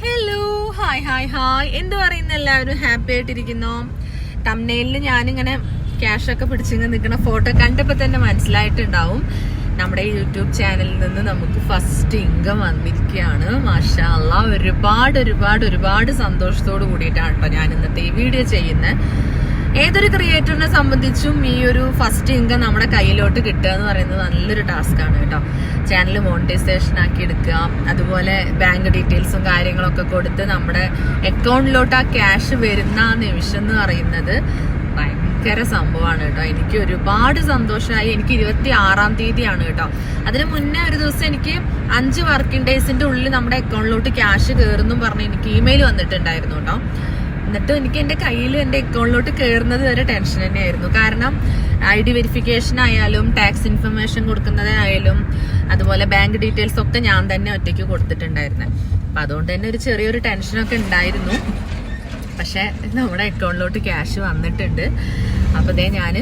Hello hi hi hi എന്ത് പറയുന്ന? എല്ലാവരും ഹാപ്പി ആയിട്ടിരിക്കുന്നു. തമ്മനയിലിൽ ഞാനിങ്ങനെ ക്യാഷ് ഒക്കെ പിടിച്ചിങ്ങനെ നിൽക്കുന്ന ഫോട്ടോ കണ്ടപ്പോൾ തന്നെ മനസ്സിലായിട്ടുണ്ടാവും. നമ്മുടെ യൂട്യൂബ് ചാനലിൽ നിന്ന് നമുക്ക് ഫസ്റ്റ് ഇൻകം വന്നിരിക്കുകയാണ്. മാഷാല്ല ഒരുപാട് ഒരുപാട് ഒരുപാട് സന്തോഷത്തോട് കൂടിയിട്ടാണ് കേട്ടോ ഞാൻ ഇന്നത്തെ ഈ വീഡിയോ ചെയ്യുന്നത്. ഏതൊരു ക്രിയേറ്ററിനെ സംബന്ധിച്ചും ഈ ഒരു ഫസ്റ്റ് ഇൻകം നമ്മുടെ കയ്യിലോട്ട് കിട്ടുക എന്ന് പറയുന്നത് നല്ലൊരു ടാസ്ക് ആണ് കേട്ടോ. ചാനൽ മോണിറ്റൈസേഷൻ ആക്കി എടുക്കുക. അതുപോലെ ബാങ്ക് ഡീറ്റെയിൽസും കാര്യങ്ങളൊക്കെ കൊടുത്ത് നമ്മുടെ അക്കൗണ്ടിലോട്ട് ആ ക്യാഷ് വരുന്ന നിമിഷം എന്ന് പറയുന്നത് ഭയങ്കര സംഭവമാണ് കേട്ടോ. എനിക്ക് ഒരുപാട് സന്തോഷമായി. എനിക്ക് ഇരുപത്തി ആറാം തീയതിയാണ് കേട്ടോ. അതിന് മുന്നേ ഒരു ദിവസം എനിക്ക് അഞ്ച് വർക്കിംഗ് ഡേയ്സിന്റെ ഉള്ളിൽ നമ്മുടെ അക്കൗണ്ടിലോട്ട് ക്യാഷ് കയറുന്നു പറഞ്ഞ് എനിക്ക് ഇമെയിൽ വന്നിട്ടുണ്ടായിരുന്നു കേട്ടോ. എന്നിട്ട് എനിക്ക് എന്റെ കയ്യിൽ എന്റെ അക്കൗണ്ടിലോട്ട് കയറുന്നത് വരെ ടെൻഷൻ തന്നെയായിരുന്നു. കാരണം ഐ ഡി വെരിഫിക്കേഷൻ ആയാലും ടാക്സ് ഇൻഫർമേഷൻ കൊടുക്കുന്നതായാലും അതുപോലെ ബാങ്ക് ഡീറ്റെയിൽസ് ഒക്കെ ഞാൻ തന്നെ ഒറ്റയ്ക്ക് കൊടുത്തിട്ടുണ്ടായിരുന്നത് അപ്പം അതുകൊണ്ട് തന്നെ ഒരു ചെറിയൊരു ടെൻഷനൊക്കെ ഉണ്ടായിരുന്നു. പക്ഷേ നമ്മുടെ അക്കൗണ്ടിലോട്ട് ക്യാഷ് വന്നിട്ടുണ്ട്. അപ്പോൾ ദേ ഞാൻ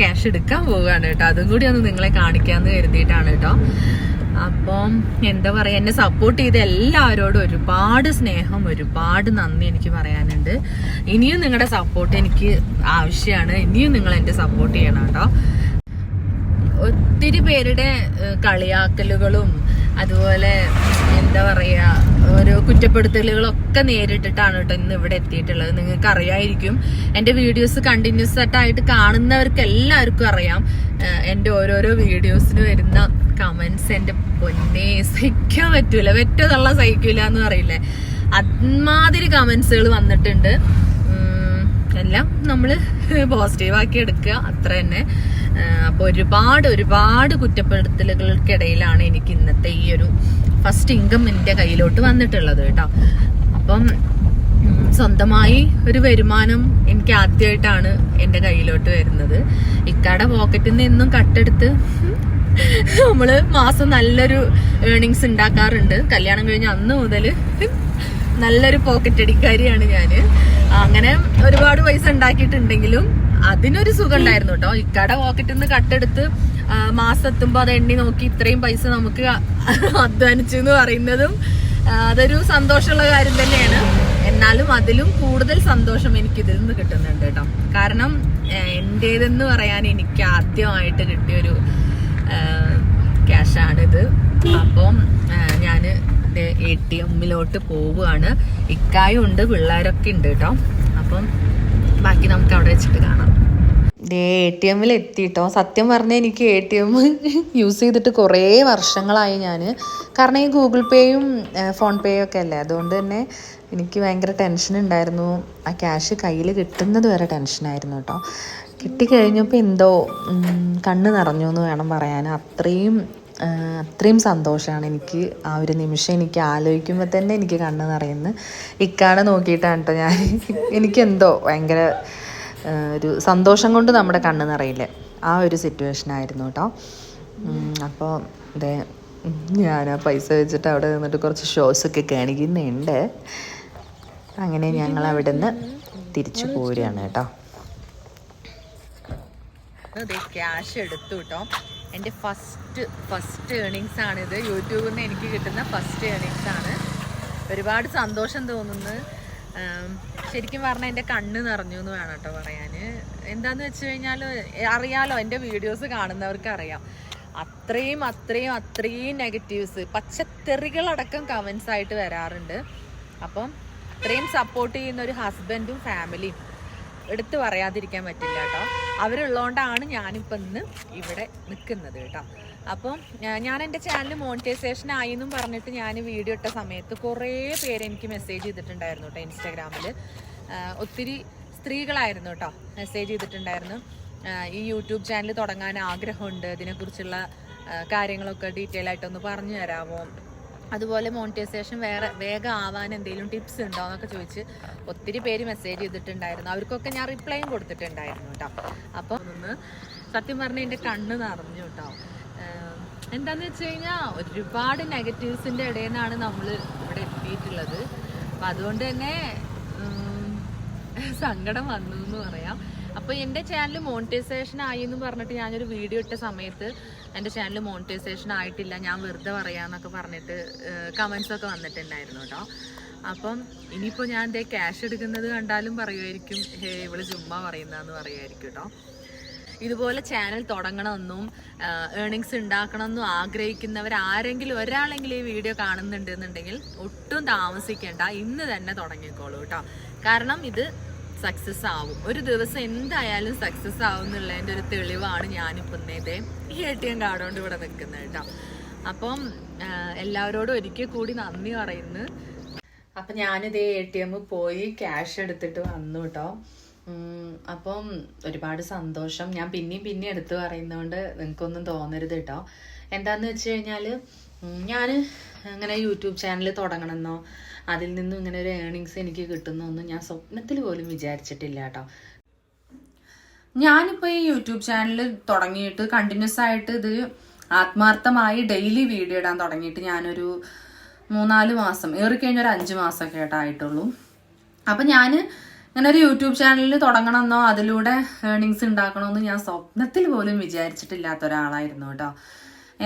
ക്യാഷ് എടുക്കാൻ പോവുകയാണ് കേട്ടോ. അതും കൂടി ഒന്ന് നിങ്ങളെ കാണിക്കാമെന്ന് കരുതിയിട്ടാണ് കേട്ടോ. അപ്പം എന്താ പറയുക എന്നെ സപ്പോർട്ട് ചെയ്ത എല്ലാവരോടും ഒരുപാട് സ്നേഹം ഒരുപാട് നന്ദി എനിക്ക് പറയാനുണ്ട്. ഇനിയും നിങ്ങളുടെ സപ്പോർട്ട് എനിക്ക് ആവശ്യമാണ്. ഇനിയും നിങ്ങൾ എന്റെ സപ്പോർട്ട് ചെയ്യണം കേട്ടോ. ഒത്തിരി പേരുടെ കളിയാക്കലുകളും അതുപോലെ എന്താ പറയാ ഓരോ കുറ്റപ്പെടുത്തലുകളൊക്കെ നേരിട്ടിട്ടാണ് കേട്ടോ ഇന്ന് ഇവിടെ എത്തിയിട്ടുള്ളത്. നിങ്ങൾക്ക് അറിയായിരിക്കും എന്റെ വീഡിയോസ് കണ്ടിന്യൂസ് ആയിട്ട് കാണുന്നവർക്ക് എല്ലാവർക്കും അറിയാം. എന്റെ ഓരോരോ വീഡിയോസിന് വരുന്ന കമന്റ്സ് എന്റെ പൊന്നെ സഹിക്കാൻ പറ്റൂല. വെറ്റതുള്ള സഹിക്കൂല എന്ന് പറയില്ലേ? അമാതിരി കമൻസുകൾ വന്നിട്ടുണ്ട്. എല്ലാം നമ്മൾ പോസിറ്റീവ് ആക്കി എടുക്കുക. അത്ര തന്നെ. അപ്പോൾ ഒരുപാട് ഒരുപാട് കുറ്റപ്പെടുത്തലുകൾക്കിടയിലാണ് എനിക്ക് ഇന്നത്തെ ഈ ഒരു ഫസ്റ്റ് ഇൻകം എന്റെ കയ്യിലോട്ട് വന്നിട്ടുള്ളത് കേട്ടോ. അപ്പം സ്വന്തമായി ഒരു വരുമാനം എനിക്ക് ആദ്യമായിട്ടാണ് എന്റെ കയ്യിലോട്ട് വരുന്നത്. ഇക്കാടെ പോക്കറ്റിൽ നിന്ന് കട്ടെടുത്ത് നമ്മൾ മാസം നല്ലൊരു ഏണിങ്സ് ഉണ്ടാക്കാറുണ്ട്. കല്യാണം കഴിഞ്ഞ അന്ന് മുതൽ നല്ലൊരു പോക്കറ്റ് അടിക്കാരിയാണ് ഞാൻ. അങ്ങനെ ഒരുപാട് പൈസ ഉണ്ടാക്കിയിട്ടുണ്ടെങ്കിലും അതിനൊരു സുഖം ഉണ്ടായിരുന്നു കേട്ടോ ഇക്കട പോക്കറ്റിൽ നിന്ന് കട്ടെടുത്ത് മാസം എത്തുമ്പോ അത് എണ്ണി നോക്കി ഇത്രയും പൈസ നമുക്ക് അധ്വാനിച്ചു എന്ന് പറയുന്നതും അതൊരു സന്തോഷമുള്ള കാര്യം തന്നെയാണ്. എന്നാലും അതിലും കൂടുതൽ സന്തോഷം എനിക്ക് ഇതിൽ നിന്ന് കിട്ടുന്നുണ്ട് കേട്ടോ. കാരണം എന്റേതെന്ന് പറയാൻ എനിക്ക് ആദ്യമായിട്ട് കിട്ടിയൊരു ക്യാഷാണിത്. അപ്പം ഞാൻ എ ടി എമ്മിലോട്ട് പോവുകയാണ്. ഇക്കായും ഉണ്ട് പിള്ളേരൊക്കെ ഉണ്ട് കേട്ടോ അപ്പം ബാക്കി നമുക്ക് അവിടെ വെച്ചിട്ട് കാണാം. ദേ എ ടി എമ്മിൽ എത്തിയിട്ടോ സത്യം പറഞ്ഞാൽ എനിക്ക് എ ടി എം യൂസ് ചെയ്തിട്ട് കുറേ വർഷങ്ങളായി ഞാൻ കാരണം ഈ ഗൂഗിൾ പേയും ഫോൺ പേയും ഒക്കെ അല്ലേ? അതുകൊണ്ട് തന്നെ എനിക്ക് ഭയങ്കര ടെൻഷൻ ഉണ്ടായിരുന്നു ആ ക്യാഷ് കയ്യിൽ കിട്ടുന്നത് വരെ ടെൻഷനായിരുന്നു കേട്ടോ കിട്ടിക്കഴിഞ്ഞപ്പോൾ എന്തോ കണ്ണ് നിറഞ്ഞു എന്ന് വേണം പറയാൻ. അത്രയും അത്രയും സന്തോഷമാണ് എനിക്ക് ആ ഒരു നിമിഷം. എനിക്ക് ആലോചിക്കുമ്പോൾ തന്നെ എനിക്ക് കണ്ണ് നിറയുന്നു. ഇക്കാണ് നോക്കിയിട്ടാണ് കേട്ടോ ഞാൻ. എനിക്കെന്തോ ഭയങ്കര ഒരു സന്തോഷം കൊണ്ട് നമ്മുടെ കണ്ണ് നിറയില്ലേ? ആ ഒരു സിറ്റുവേഷൻ ആയിരുന്നു കേട്ടോ അപ്പോൾ ഇതേ ഞാൻ ആ പൈസ വെച്ചിട്ട് അവിടെ നിന്നിട്ട് കുറച്ച് ഷോസ് ഒക്കെ കാണിക്കുന്നുണ്ട്. അങ്ങനെ ഞങ്ങൾ അവിടെ നിന്ന് തിരിച്ചു പോരുകയാണ് കേട്ടോ ക്യാഷ് എടുത്തു കേട്ടോ എന്റെ ഫസ്റ്റ് ഫസ്റ്റ് ഏണിങ്സ് ആണിത് യൂട്യൂബിൽ നിന്ന് എനിക്ക് കിട്ടുന്ന ഫസ്റ്റ് ഏണിങ്സ് ആണ്. ഒരുപാട് സന്തോഷം തോന്നുന്നു. ശരിക്കും പറഞ്ഞാൽ എന്റെ കണ്ണ് നിറഞ്ഞു എന്ന് വേണം കേട്ടോ പറയാൻ എന്താന്ന് വെച്ച് കഴിഞ്ഞാൽ അറിയാലോ എന്റെ വീഡിയോസ് കാണുന്നവർക്ക് അറിയാം അത്രയും അത്രയും അത്രയും നെഗറ്റീവ്സ് പച്ചത്തെറികളടക്കം കമൻസ് ആയിട്ട് വരാറുണ്ട്. അപ്പം അത്രയും സപ്പോർട്ട് ചെയ്യുന്ന ഒരു ഹസ്ബൻഡും ഫാമിലിയും എടുത്തു പറയാതിരിക്കാൻ പറ്റില്ല കേട്ടോ. അവരുള്ളതുകൊണ്ടാണ് ഞാനിപ്പോൾ ഇന്ന് ഇവിടെ നിൽക്കുന്നത് കേട്ടോ. അപ്പം ഞാൻ എന്റെ ചാനൽ മോണിറ്റൈസേഷൻ ആയി എന്നും പറഞ്ഞിട്ട് ഞാൻ വീഡിയോ ഇട്ട സമയത്ത് കുറേ പേര് എനിക്ക് മെസ്സേജ് ചെയ്തിട്ടുണ്ടായിരുന്നു കേട്ടോ ഇൻസ്റ്റാഗ്രാമിൽ ഒത്തിരി സ്ത്രീകളായിരുന്നു കേട്ടോ മെസ്സേജ് ചെയ്തിട്ടുണ്ടായിരുന്നു. ഈ യൂട്യൂബ് ചാനൽ തുടങ്ങാൻ ആഗ്രഹമുണ്ട്. ഇതിനെക്കുറിച്ചുള്ള കാര്യങ്ങളൊക്കെ ഡീറ്റെയിൽ ആയിട്ടൊന്ന് പറഞ്ഞു തരാമോ? അതുപോലെ മോണിറ്റൈസേഷൻ വേറെ വേഗം ആവാൻ എന്തെങ്കിലും ടിപ്സ് ഉണ്ടോ എന്നൊക്കെ ചോദിച്ച് ഒത്തിരി പേര് മെസ്സേജ് ചെയ്തിട്ടുണ്ടായിരുന്നു. അവർക്കൊക്കെ ഞാൻ റിപ്ലൈയും കൊടുത്തിട്ടുണ്ടായിരുന്നു കേട്ടോ. അപ്പം ഒന്ന് സത്യം പറഞ്ഞാൽ എന്റെ കണ്ണ് നിറഞ്ഞു കേട്ടോ. എന്താന്ന് വെച്ച് കഴിഞ്ഞാൽ ഒരുപാട് നെഗറ്റീവ്സിന്റെ ഇടയിൽ നിന്നാണ് നമ്മൾ ഇവിടെ എത്തിയിട്ടുള്ളത്. അപ്പം അതുകൊണ്ട് തന്നെ സങ്കടം വന്നു എന്ന് പറയാം. അപ്പോൾ എന്റെ ചാനൽ മോണിറ്റൈസേഷൻ ആയി എന്ന് പറഞ്ഞിട്ട് ഞാനൊരു വീഡിയോ ഇട്ട സമയത്ത് എന്റെ ചാനൽ മോണിറ്റൈസേഷൻ ആയിട്ടില്ല ഞാൻ വെറുതെ പറയാന്നൊക്കെ പറഞ്ഞിട്ട് കമൻസൊക്കെ വന്നിട്ടുണ്ടായിരുന്നു കേട്ടോ അപ്പം ഇനിയിപ്പോൾ ഞാൻ എന്തേ ക്യാഷ് എടുക്കുന്നത് കണ്ടാലും പറയുമായിരിക്കും ഹേ ഇവൾ ചുമ്മാ പറയുന്നതെന്ന് പറയുമായിരിക്കും കേട്ടോ ഇതുപോലെ ചാനൽ തുടങ്ങണമെന്നും ഏണിങ്സ് ഉണ്ടാക്കണമെന്നും ആഗ്രഹിക്കുന്നവർ ആരെങ്കിലും ഒരാളെങ്കിലും ഈ വീഡിയോ കാണുന്നുണ്ട് എന്നുണ്ടെങ്കിൽ ഒട്ടും താമസിക്കേണ്ട ഇന്ന് തന്നെ തുടങ്ങിക്കോളൂ കേട്ടോ കാരണം ഇത് സക്സസ് ആവും. ഒരു ദിവസം എന്തായാലും സക്സസ് ആവും എന്നുള്ളതിന്റെ ഒരു തെളിവാണ് ഞാനിപ്പോൾ ഇന്നേതേ ഈ എ ടി എം ഇവിടെ നിൽക്കുന്നത് കേട്ടോ. അപ്പം എല്ലാവരോടും ഒരിക്കൽ കൂടി നന്ദി പറയുന്നു. അപ്പം ഞാനിതേ എ ടി എം പോയി ക്യാഷ് എടുത്തിട്ട് വന്നു കേട്ടോ. അപ്പം ഒരുപാട് സന്തോഷം. ഞാൻ പിന്നെയും പിന്നെയും എടുത്തു പറയുന്നതുകൊണ്ട് നിങ്ങൾക്കൊന്നും തോന്നരുത് കേട്ടോ. എന്താണെന്ന് വെച്ച് കഴിഞ്ഞാൽ ഞാൻ അങ്ങനെ യൂട്യൂബ് ചാനൽ തുടങ്ങണമെന്നോ അതിൽ നിന്നും ഇങ്ങനെ ഒരു ഏണിങ്സ് എനിക്ക് കിട്ടുന്നൊന്നും ഞാൻ സ്വപ്നത്തിൽ പോലും വിചാരിച്ചിട്ടില്ല കേട്ടോ. ഞാനിപ്പോൾ ഈ യൂട്യൂബ് ചാനൽ തുടങ്ങിയിട്ട് കണ്ടിന്യൂസ് ആയിട്ട് ഇത് ആത്മാർത്ഥമായി ഡെയിലി വീഡിയോ ഇടാൻ തുടങ്ങിയിട്ട് ഞാനൊരു മൂന്നാൽ മാസം ഏറിക്കഴിഞ്ഞ ഒരു അഞ്ച് മാസമൊക്കെ ആയിട്ടുള്ളൂ. അപ്പം ഞാൻ ഇങ്ങനെ ഒരു യൂട്യൂബ് ചാനലിൽ തുടങ്ങണമെന്നോ അതിലൂടെ ഏണിങ്സ് ഉണ്ടാക്കണമെന്നോ ഞാൻ സ്വപ്നത്തിൽ പോലും വിചാരിച്ചിട്ടില്ലാത്ത ഒരാളായിരുന്നു കേട്ടോ.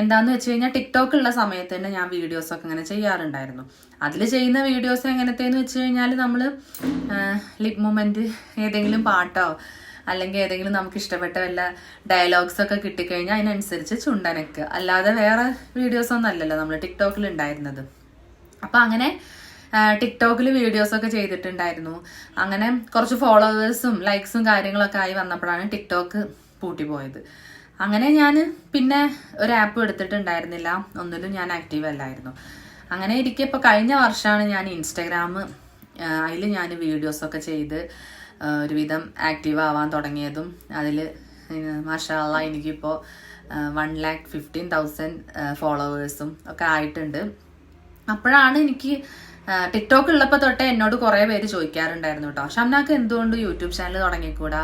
എന്താന്ന് വെച്ച് കഴിഞ്ഞാൽ ടിക്ടോക്ക് ഉള്ള സമയത്ത് തന്നെ ഞാൻ വീഡിയോസ് ഒക്കെ ഇങ്ങനെ ചെയ്യാറുണ്ടായിരുന്നു. അതിൽ ചെയ്യുന്ന വീഡിയോസ് എങ്ങനത്തേന്ന് വെച്ച് കഴിഞ്ഞാൽ നമ്മൾ ലിപ് മൂമെന്റ് ഏതെങ്കിലും പാട്ടോ അല്ലെങ്കിൽ ഏതെങ്കിലും നമുക്ക് ഇഷ്ടപ്പെട്ട വല്ല ഡയലോഗ്സ് ഒക്കെ കിട്ടിക്കഴിഞ്ഞാൽ അതിനനുസരിച്ച് ചുണ്ടനക്ക്. അല്ലാതെ വേറെ വീഡിയോസ് ഒന്നും അല്ലല്ലോ നമ്മൾ ടിക്ടോക്കിൽ ഉണ്ടായിരുന്നത് അപ്പൊ അങ്ങനെ ടിക്ടോക്കിൽ വീഡിയോസ് ഒക്കെ ചെയ്തിട്ടുണ്ടായിരുന്നു. അങ്ങനെ കുറച്ച് ഫോളോവേഴ്സും ലൈക്സും കാര്യങ്ങളൊക്കെ ആയി വന്നപ്പോഴാണ് ടിക്ടോക്ക് പൂട്ടിപ്പോയത്. അങ്ങനെ ഞാൻ പിന്നെ ഒരു ആപ്പ് എടുത്തിട്ടുണ്ടായിരുന്നില്ല. ഒന്നിലും ഞാൻ ആക്റ്റീവ് അല്ലായിരുന്നു. അങ്ങനെ ഇരിക്കെ ഇപ്പോൾ കഴിഞ്ഞ വർഷമാണ് ഞാൻ ഇൻസ്റ്റാഗ്രാം അതിൽ ഞാൻ വീഡിയോസൊക്കെ ചെയ്ത് ഒരുവിധം ആക്റ്റീവ് ആവാൻ തുടങ്ങിയതും. അതിൽ മാഷാള്ള എനിക്കിപ്പോൾ വൺ ലാക്ക് ഫിഫ്റ്റീൻ തൗസൻഡ് ഫോളോവേഴ്സും ഒക്കെ ആയിട്ടുണ്ട്. അപ്പോഴാണ് എനിക്ക് ടിക്ടോക്ക് ഉള്ളപ്പോൾ തൊട്ടേ എന്നോട് കുറേ പേര് ചോദിക്കാറുണ്ടായിരുന്നു കേട്ടോ ഷംനാക്ക് എന്തുകൊണ്ട് യൂട്യൂബ് ചാനൽ തുടങ്ങിക്കൂടാ?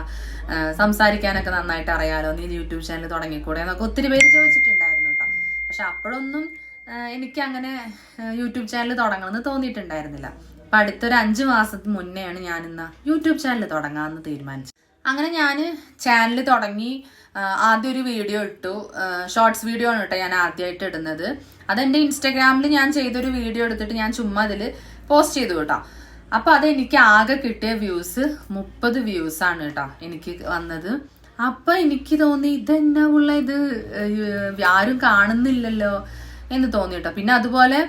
സംസാരിക്കാനൊക്കെ നന്നായിട്ട് അറിയാലോ? നീ യൂട്യൂബ് ചാനൽ തുടങ്ങിക്കൂടാ? എന്നൊക്കെ ഒത്തിരി പേര് ചോദിച്ചിട്ടുണ്ടായിരുന്നു കേട്ടോ പക്ഷെ അപ്പോഴൊന്നും എനിക്ക് അങ്ങനെ യൂട്യൂബ് ചാനൽ തുടങ്ങണമെന്ന് തോന്നിയിട്ടുണ്ടായിരുന്നില്ല. അപ്പൊ അടുത്തൊരു അഞ്ച് മാസത്തിന് മുന്നെയാണ് ഞാൻ ഇന്ന് യൂട്യൂബ് ചാനൽ തുടങ്ങാമെന്ന് തീരുമാനിച്ചത്. അങ്ങനെ ഞാൻ ചാനൽ തുടങ്ങി ആദ്യം ഒരു വീഡിയോ ഇട്ടു. ഷോർട്സ് വീഡിയോ ആണ് കേട്ടോ ഞാൻ ആദ്യമായിട്ട് ഇടുന്നത്. അതെന്റെ ഇൻസ്റ്റാഗ്രാമിൽ ഞാൻ ചെയ്തൊരു വീഡിയോ എടുത്തിട്ട് ഞാൻ ചുമ്മാ അതിൽ പോസ്റ്റ് ചെയ്തു കേട്ടോ. അപ്പൊ അത് എനിക്ക് ആകെ കിട്ടിയ വ്യൂസ് മുപ്പത് വ്യൂസ് ആണ് കേട്ടോ എനിക്ക് വന്നത്. അപ്പൊ എനിക്ക് തോന്നി ഇതെന്നാ ഉള്ള ഇത്? ആരും കാണുന്നില്ലല്ലോ എന്ന് തോന്നി കേട്ടോ. പിന്നെ അതുപോലെ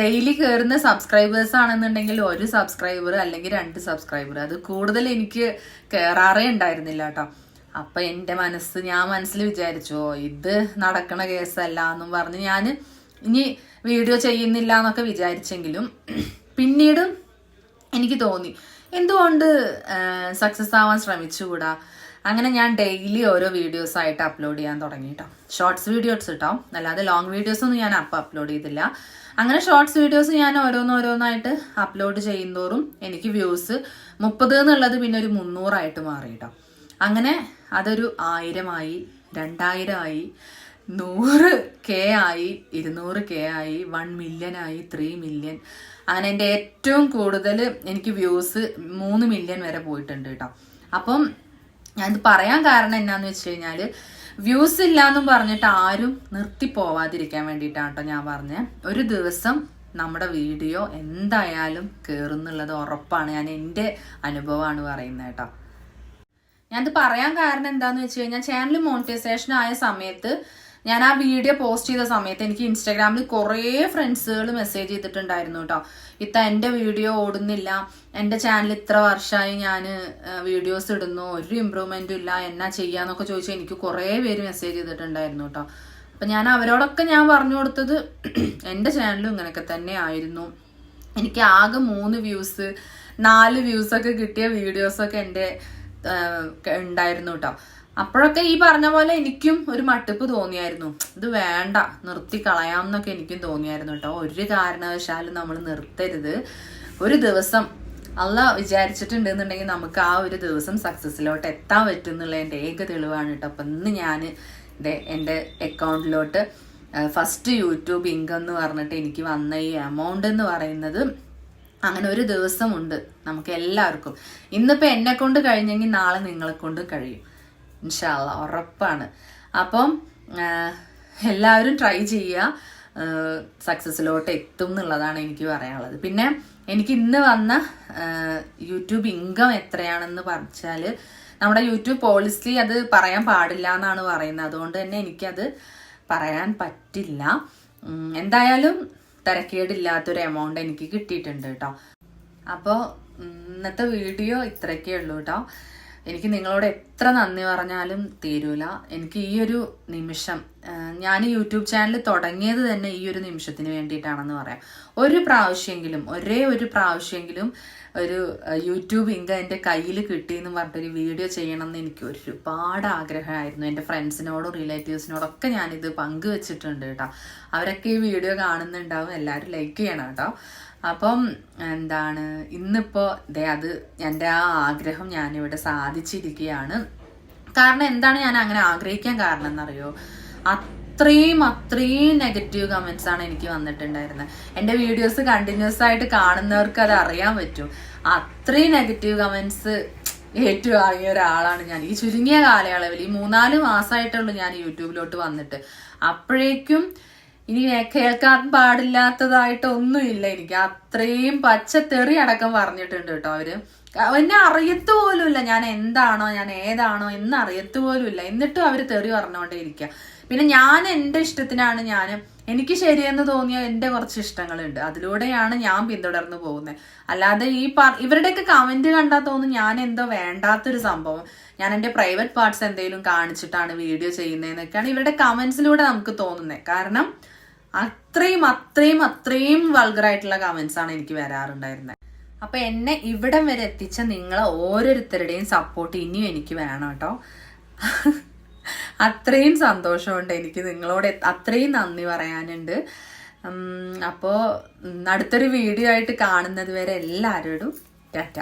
ഡെയിലി കയറുന്ന സബ്സ്ക്രൈബേഴ്സ് ആണെന്നുണ്ടെങ്കിൽ ഒരു സബ്സ്ക്രൈബർ അല്ലെങ്കിൽ രണ്ട് സബ്സ്ക്രൈബർ അത് കൂടുതൽ എനിക്ക് കയറാറേ ഉണ്ടായിരുന്നില്ല കേട്ടോ. അപ്പൊ എന്റെ മനസ്സ് ഞാൻ മനസ്സിൽ വിചാരിച്ചു ഇത് നടക്കണ കേസല്ല എന്നും പറഞ്ഞ് ഞാൻ ഇനി വീഡിയോ ചെയ്യുന്നില്ല എന്നൊക്കെ വിചാരിച്ചെങ്കിലും പിന്നീട് എനിക്ക് തോന്നി എന്തുകൊണ്ട് സക്സസ് ആവാൻ ശ്രമിച്ചുകൂടാ? അങ്ങനെ ഞാൻ ഡെയിലി ഓരോ വീഡിയോസ് ആയിട്ട് അപ്ലോഡ് ചെയ്യാൻ തുടങ്ങി കേട്ടോ ഷോർട്സ് വീഡിയോസ് കേട്ടോ അല്ലാതെ ലോങ് വീഡിയോസ് ഒന്നും ഞാൻ അപ്പം അപ്ലോഡ് ചെയ്തില്ല. അങ്ങനെ ഷോർട്സ് വീഡിയോസ് ഞാൻ ഓരോന്നോരോന്നായിട്ട് അപ്ലോഡ് ചെയ്യുന്നതോറും എനിക്ക് വ്യൂസ് മുപ്പത് എന്നുള്ളത് പിന്നെ ഒരു മുന്നൂറായിട്ട് മാറി കേട്ടോ അങ്ങനെ അതൊരു ആയിരമായി രണ്ടായിരമായി നൂറ് കെ ആയി ഇരുന്നൂറ് കെ ആയി വൺ മില്യൺ ആയി ത്രീ മില്യൺ അങ്ങനെ എന്റെ ഏറ്റവും കൂടുതൽ എനിക്ക് വ്യൂസ് മൂന്ന് മില്യൺ വരെ പോയിട്ടുണ്ട് കേട്ടോ. അപ്പം ഞാനിത് പറയാൻ കാരണം എന്നാന്ന് വെച്ച് കഴിഞ്ഞാൽ വ്യൂസ് ഇല്ലാന്നും പറഞ്ഞിട്ട് ആരും നിർത്തി പോവാതിരിക്കാൻ വേണ്ടിയിട്ടാണ് കേട്ടോ ഞാൻ പറഞ്ഞത് ഒരു ദിവസം നമ്മുടെ വീഡിയോ എന്തായാലും കയറുന്നുള്ളത് ഉറപ്പാണ്. ഞാൻ എന്റെ അനുഭവമാണ് പറയുന്നത് കേട്ടോ. ഞാനത് പറയാൻ കാരണം എന്താന്ന് വെച്ച് കഴിഞ്ഞാൽ ചാനൽ മോണിറ്റൈസേഷൻ ആയ സമയത്ത് ഞാൻ ആ വീഡിയോ പോസ്റ്റ് ചെയ്ത സമയത്ത് എനിക്ക് ഇൻസ്റ്റാഗ്രാമിൽ കുറേ ഫ്രണ്ട്സുകൾ മെസ്സേജ് ചെയ്തിട്ടുണ്ടായിരുന്നു കേട്ടോ. ഇത്ത എന്റെ വീഡിയോ ഓടുന്നില്ല. എന്റെ ചാനൽ ഇത്ര വർഷമായി ഞാൻ വീഡിയോസ് ഇടുന്നു. ഒരു ഇമ്പ്രൂവ്മെന്റും ഇല്ല. എന്നാ ചെയ്യാന്നൊക്കെ ചോദിച്ചാൽ എനിക്ക് കുറേ പേര് മെസ്സേജ് ചെയ്തിട്ടുണ്ടായിരുന്നു കേട്ടോ. അപ്പം ഞാൻ അവരോടൊക്കെ ഞാൻ പറഞ്ഞു കൊടുത്തത് എന്റെ ചാനലും ഇങ്ങനെയൊക്കെ തന്നെ ആയിരുന്നു. എനിക്ക് ആകെ മൂന്ന് വ്യൂസ് നാല് വ്യൂസ് ഒക്കെ കിട്ടിയ വീഡിയോസൊക്കെ എന്റെ ഉണ്ടായിരുന്നു കേട്ടോ. അപ്പോഴൊക്കെ ഈ പറഞ്ഞ പോലെ എനിക്കും ഒരു മട്ടിപ്പ് തോന്നിയായിരുന്നു. ഇത് വേണ്ട നിർത്തി കളയാം എന്നൊക്കെ എനിക്കും തോന്നിയായിരുന്നു കേട്ടോ. ഒരു കാരണവശാലും നമ്മൾ നിർത്തരുത്. ഒരു ദിവസം അല്ല വിചാരിച്ചിട്ടുണ്ടെന്നുണ്ടെങ്കിൽ നമുക്ക് ആ ഒരു ദിവസം സക്സസ്സിലോട്ട് എത്താൻ പറ്റും എന്നുള്ളതിന്റെ ഏക തെളിവാണ് കേട്ടോ. അപ്പം ഇന്ന് ഞാൻ എന്റെ അക്കൗണ്ടിലോട്ട് ഫസ്റ്റ് യൂട്യൂബ് ഇൻകം എന്ന് പറഞ്ഞിട്ട് എനിക്ക് വന്ന ഈ എമൗണ്ട് എന്ന് പറയുന്നത് അങ്ങനെ ഒരു ദിവസമുണ്ട് നമുക്ക് എല്ലാവർക്കും. ഇന്നിപ്പോൾ എന്നെ കൊണ്ട് കഴിഞ്ഞെങ്കിൽ നാളെ നിങ്ങളെ കൊണ്ട് കഴിയും. ഇൻഷാല്ല ഉറപ്പാണ്. അപ്പം എല്ലാവരും ട്രൈ ചെയ്യുക. സക്സസ്സിലോട്ട് എത്തും എന്നുള്ളതാണ് എനിക്ക് പറയാനുള്ളത്. പിന്നെ എനിക്ക് ഇന്ന് വന്ന യൂട്യൂബ് ഇൻകം എത്രയാണെന്ന് പറഞ്ഞാൽ നമ്മുടെ യൂട്യൂബ് പോളിസി അത് പറയാൻ പാടില്ല എന്നാണ് പറയുന്നത്. അതുകൊണ്ട് തന്നെ എനിക്കത് പറയാൻ പറ്റില്ല. എന്തായാലും തിരക്കേടില്ലാത്തൊരു എമൗണ്ട് എനിക്ക് കിട്ടിയിട്ടുണ്ട് കേട്ടോ. അപ്പോൾ ഇന്നത്തെ വീഡിയോ ഇത്രയൊക്കെ ഉള്ളൂ കേട്ടോ. എനിക്ക് നിങ്ങളോട് എത്ര നന്ദി പറഞ്ഞാലും തീരൂല. എനിക്ക് ഈ ഒരു നിമിഷം ഞാൻ യൂട്യൂബ് ചാനൽ തുടങ്ങിയത് തന്നെ ഈ ഒരു നിമിഷത്തിന് വേണ്ടിയിട്ടാണെന്ന് പറയാം. ഒരു പ്രാവശ്യമെങ്കിലും ഒരേ ഒരു പ്രാവശ്യമെങ്കിലും ഒരു യൂട്യൂബ് ഇൻകം എന്റെ കയ്യിൽ കിട്ടി എന്ന് പറഞ്ഞിട്ടൊരു വീഡിയോ ചെയ്യണം എന്ന് എനിക്ക് ഒരുപാട് ആഗ്രഹമായിരുന്നു. എന്റെ ഫ്രണ്ട്സിനോടും റിലേറ്റീവ്സിനോടൊക്കെ ഞാനിത് പങ്കുവെച്ചിട്ടുണ്ട് കേട്ടോ. അവരൊക്കെ ഈ വീഡിയോ കാണുന്നുണ്ടാവും. എല്ലാവരും ലൈക്ക് ചെയ്യണം കേട്ടോ. അപ്പം എന്താണ് ഇന്നിപ്പോൾ ദേ അത് എന്റെ ആ ആഗ്രഹം ഞാനിവിടെ സാധിച്ചിരിക്കുകയാണ്. കാരണം എന്താണ് ഞാൻ അങ്ങനെ ആഗ്രഹിക്കാൻ കാരണം എന്നറിയോ അത്രയും അത്രയും നെഗറ്റീവ് കമന്റ്സ് ആണ് എനിക്ക് വന്നിട്ടുണ്ടായിരുന്നത് എന്റെ വീഡിയോസ് കണ്ടിന്യൂസ് ആയിട്ട് കാണുന്നവർക്ക് അത് അറിയാൻ പറ്റും. അത്രയും നെഗറ്റീവ് കമന്റ്സ് ഏറ്റുവാങ്ങിയ ഒരാളാണ് ഞാൻ. ഈ ചുരുങ്ങിയ കാലയളവിൽ ഈ മൂന്നാൽ മാസമായിട്ടുള്ളൂ ഞാൻ യൂട്യൂബിലോട്ട് വന്നിട്ട്. അപ്പോഴേക്കും ഇനി കേൾക്കാൻ പാടില്ലാത്തതായിട്ട് ഒന്നുമില്ല എനിക്ക്. അത്രയും പച്ചത്തെറി അടക്കം പറഞ്ഞിട്ടുണ്ട് കേട്ടോ അവർ. എന്നെ അറിയത്തു പോലുമില്ല ഞാൻ എന്താണോ ഞാൻ ഏതാണോ എന്ന് അറിയത്തു പോലുമില്ല. എന്നിട്ടും അവർ തെറി പറഞ്ഞുകൊണ്ടേ ഇരിക്കുക പിന്നെ ഞാൻ എന്റെ ഇഷ്ടത്തിനാണ് ഞാൻ എനിക്ക് ശരിയെന്ന് തോന്നിയ എന്റെ കുറച്ച് ഇഷ്ടങ്ങളുണ്ട്. അതിലൂടെയാണ് ഞാൻ പിന്തുടർന്നു പോകുന്നത്. അല്ലാതെ ഈ പ- ഇവരുടെയൊക്കെ കമന്റ് കണ്ടാൽ തോന്നും ഞാൻ എന്തോ വേണ്ടാത്തൊരു സംഭവം. ഞാൻ എന്റെ പ്രൈവറ്റ് പാർട്സ് എന്തെങ്കിലും കാണിച്ചിട്ടാണ് വീഡിയോ ചെയ്യുന്നതെന്നൊക്കെയാണ് ഇവരുടെ കമന്റ്സിലൂടെ നമുക്ക് തോന്നുന്നത് കാരണം അത്രയും അത്രയും അത്രയും വൾഗറായിട്ടുള്ള കമന്റ്സ് ആണ് എനിക്ക് വരാറുണ്ടായിരുന്നത്. അപ്പൊ എന്നെ ഇവിടം വരെ എത്തിച്ച നിങ്ങളെ ഓരോരുത്തരുടെയും സപ്പോർട്ട് ഇനിയും എനിക്ക് വേണം കേട്ടോ. അത്രയും സന്തോഷമുണ്ട് എനിക്ക് നിങ്ങളോട് അത്രയും നന്ദി പറയാനുണ്ട്. അപ്പോൾ അപ്പോ അടുത്തൊരു വീഡിയോ ആയിട്ട് കാണുന്നത് വരെ എല്ലാവരോടും ടാറ്റ.